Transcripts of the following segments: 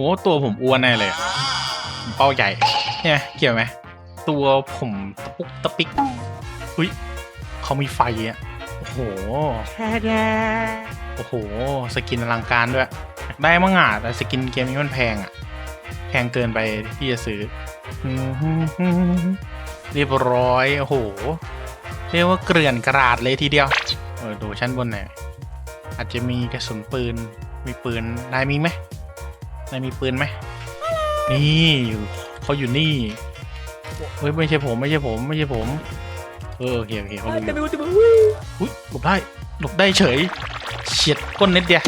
หตัวผมอ้วนแน่เลยอะผมเป้าใหญ่ใช่ไหมเกี่ยวไหมตัวผมตะปุกตะปิกอุ้ยเขามีไฟอะโอ้โหโอ้โห สกินอลังการด้วยอยากได้มั่งอะแต่สกินเกมนี้มันแพงอะ แพงเกินไปที่จะซื้อเรียบร้อย โอ้โห เรียกว่าเกลื่อนกระดาษเลยทีเดียว เออดูชั้นบนหน่อยอาจจะมีกระสุนปืน มีปืนนายมีไหม นายมีปืนไหมนี่อยู่เขาอยู่นี่เฮ้ยไม่ใช่ผมไม่ใช่ผมไม่ใช่ผม เออโอเคโอเคเขารู้อยู่อุ้ยหลบได้หลบได้เฉยเฉียดก้นนิดเดียว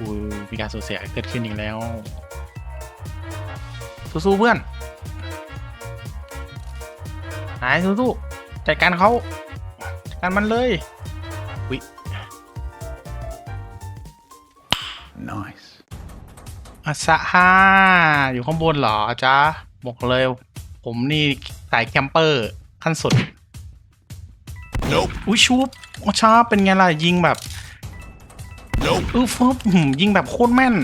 อุ้ยมีการสูญเสียเกิดขึ้นอีกแล้ว สู้ๆเพื่อนหายสู้ๆจัดการเขาจัดการมันเลยวิ Nice. อาซาฮาอยู่ข้างบนเหรอจ๊ะบอกเลย ผมนี่สายแคมเปอร์ขั้นสุด Nope. อุ้ยชูบโอชาเป็นไงล่ะ ยิงแบบ Nope. อื้อฟบหืมยิงแบบโคตรแม่น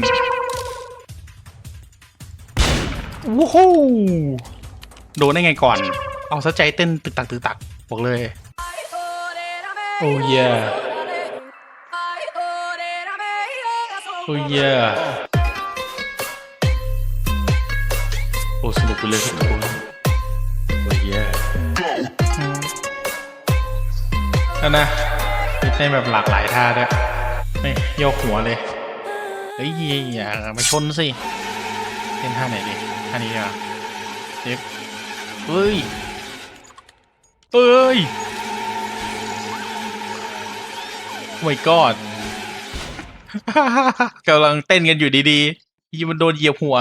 วู้ฮู้โดนได้ไงก่อน เอาซะใจเต้นตึกตักตึกตัก บอกเลย โอ้ย โอ้ย โอ้สนุกไปเลยทุกคนโอ้ยนั่นนะมีเต้นแบบหลากหลายท่าด้วยไม่โยกหัวเลย เฮ้ยอย่ามาชนสิเต้นท่าไหนดีท่านี้ดีกว่าเด็กเฮ้ยเฮ้ยโอ้ยกอดกำลังเต้นกันอยู่ดีๆยี่มันโดนเหยียบหัว